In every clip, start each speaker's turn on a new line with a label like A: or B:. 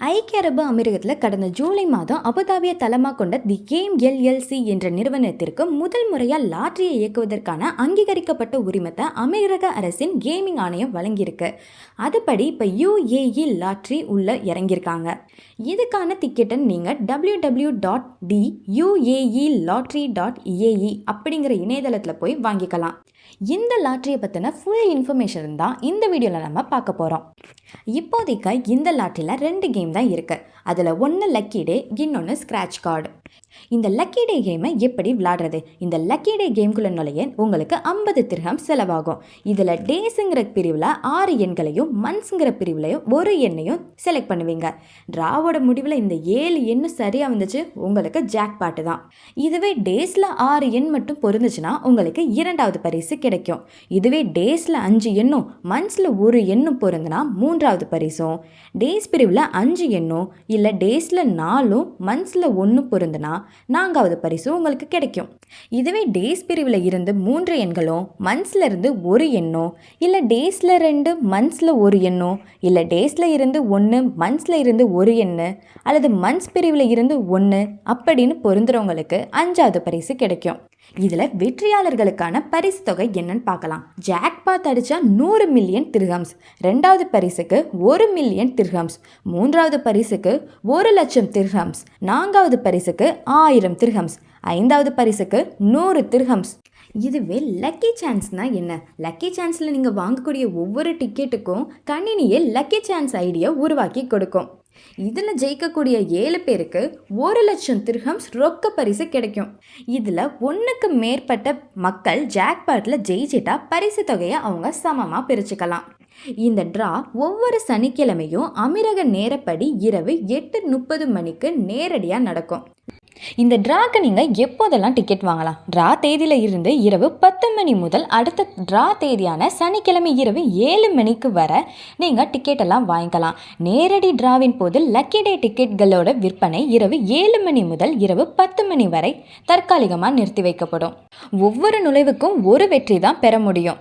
A: ஐக்கிய அரபு அமீரகத்தில் கடந்த ஜூலை மாதம் அபுதாபியை தளமாக கொண்ட தி கேம் எல்எல்சி என்ற நிறுவனத்திற்கு முதல் முறையாக லாட்ரியை இயக்குவதற்கான அங்கீகரிக்கப்பட்ட உரிமத்தை அமீரக அரசின் கேமிங் ஆணையம் வழங்கியிருக்கு. அதுபடி இப்போ யுஏஇ லாட்ரி உள்ள இறங்கியிருக்காங்க. இதுக்கான டிக்கெட்டை நீங்கள் W W dot the UAE lottery dot AE அப்படிங்கிற இணையதளத்தில் போய் வாங்கிக்கலாம். இந்த லாட்ரியை பற்றின ஃபுல் இன்ஃபர்மேஷன் தான் இந்த வீடியோவில் நம்ம பார்க்க போகிறோம் இப்போதைக்கு இந்த லாட்ரியில் ரெண்டு கேம் தான் இருக்குது அதில் ஒன்று லக்கி டே இன்னொன்று ஸ்க்ராட்ச் கார்டு இந்த லக்கி டே கேமை எப்படி விளாடுறது? இந்த லக்கி டே கேம்குள்ளே நுழைய உங்களுக்கு ஐம்பது திரகம் செலவாகும். இதில் டேஸுங்கிற பிரிவில் ஆறு எண்களையும் மந்த்ஸுங்கிற பிரிவுலையும் ஒரு எண்ணையும் செலக்ட் பண்ணுவீங்க. ட்ராவோட முடிவில் இந்த ஏழு எண்ணு சரியாக வந்துச்சு உங்களுக்கு ஜாக் பாட்டு தான். இதுவே டேஸில் ஆறு எண் மட்டும் பொருந்துச்சுன்னா உங்களுக்கு இரண்டாவது பரிசு கிடைக்கும். இதுவே டேஸில் அஞ்சு எண்ணும் மந்த்ஸில் ஒரு எண்ணும் பொருந்துனா மூன்றாவது பரிசும். டேஸ் பிரிவில் அஞ்சு எண்ணும் இல்லை டேஸில் நாலும் மந்த்ஸில் ஒன்று பொருந்துனா நான்காவது பரிசு உங்களுக்கு கிடைக்கும். இதுவே டேஸ் பிரிவில் இருந்து மூன்று எண்களும் மந்த்ஸில் இருந்து ஒரு எண்ணோ இல்லை டேஸில் ரெண்டு மந்த்ஸில் ஒரு எண்ணோ இல்லை டேஸில் இருந்து ஒன்று மந்த்ஸில் இருந்து ஒரு எண்ணு அல்லது மந்த்ஸ் பிரிவில் இருந்து ஒன்று அப்படின்னு பொருந்துறவங்களுக்கு அஞ்சாவது பரிசு கிடைக்கும். இதில் வெற்றியாளர்களுக்கான பரிசு தொகை என்னன்னு பார்க்கலாம். ஜாக்பாத் அடித்தா நூறு மில்லியன் திர்ஹம்ஸ் ரெண்டாவது பரிசுக்கு ஒரு மில்லியன் திர்ஹம்ஸ் மூன்றாவது பரிசுக்கு ஒரு லட்சம் திர்ஹம்ஸ் நான்காவது பரிசுக்கு ஆயிரம் திர்ஹம்ஸ். ஐந்தாவது பரிசுக்கு நூறு திர்ஹம்ஸ். இதுவே லக்கி சான்ஸ்னால் என்ன? லக்கி சான்ஸில் நீங்கள் வாங்கக்கூடிய ஒவ்வொரு டிக்கெட்டுக்கும் கணினியே லக்கி சான்ஸ் ஐடியா உருவாக்கி கொடுக்கும். இதில் ஜெயிக்கக்கூடிய ஏழு பேருக்கு ஒரு லட்சம் திருஹம்ஸ் ரொக்க பரிசு கிடைக்கும். இதில் ஒன்றுக்கு மேற்பட்ட மக்கள் ஜாக்பாட்டில் ஜெயிச்சிட்டா பரிசு தொகையை அவங்க சமமாக பிரிச்சுக்கலாம். இந்த ட்ரா ஒவ்வொரு சனிக்கிழமையும் அமீரக நேரப்படி இரவு எட்டு முப்பது மணிக்கு நேரடியாக நடக்கும். இந்த ட்ராக்கு நீங்கள் எப்போதெல்லாம் டிக்கெட் வாங்கலாம்? ட்ரா தேதியில் இருந்து இரவு பத்து மணி முதல் அடுத்த ட்ரா தேதியான சனிக்கிழமை இரவு ஏழு மணிக்கு வர நீங்கள் டிக்கெட்டெல்லாம் வாங்கிக்கலாம். நேரடி ட்ராவின் போது லக்கி டே டிக்கெட்களோட விற்பனை இரவு ஏழு மணி முதல் இரவு பத்து மணி வரை தற்காலிகமாக நிறுத்தி வைக்கப்படும். ஒவ்வொரு நுழைவுக்கும் ஒரு வெற்றி தான் பெற முடியும்.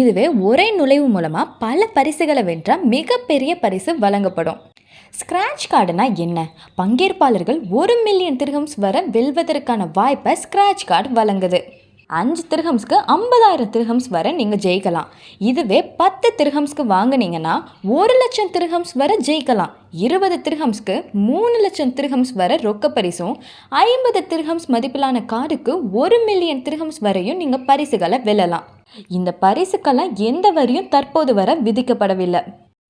A: இதுவே ஒரே நுழைவு மூலமாக பல பரிசுகளை வென்றால் மிகப்பெரிய பரிசு வழங்கப்படும். ஸ்க்ராட்ச் கார்டுனா என்ன? பங்கேற்பாளர்கள் ஒரு மில்லியன் திர்ஹம்ஸ் வர வெல்வதற்கான வாய்ப்பை ஸ்க்ராட்ச் கார்டு வழங்குது. அஞ்சு திருஹம்ஸ்க்கு ஐம்பதாயிரம் திருஹம்ஸ் வர நீங்கள் ஜெயிக்கலாம். இதுவே பத்து திருஹம்ஸ்க்கு வாங்குனீங்கன்னா ஒரு லட்சம் திருஹம்ஸ் வர ஜெயிக்கலாம். இருபது திருஹம்ஸ்க்கு மூணு லட்சம் திருஹம்ஸ் வர ரொக்க பரிசும் ஐம்பது திருஹம்ஸ் மதிப்பிலான கார்டுக்கு ஒரு மில்லியன் திருஹம்ஸ் வரையும் நீங்கள் பரிசுகளை வெல்லலாம். இந்த பரிசுக்கெல்லாம் எந்த வரியும் தற்போது வர விதிக்கப்படவில்லை.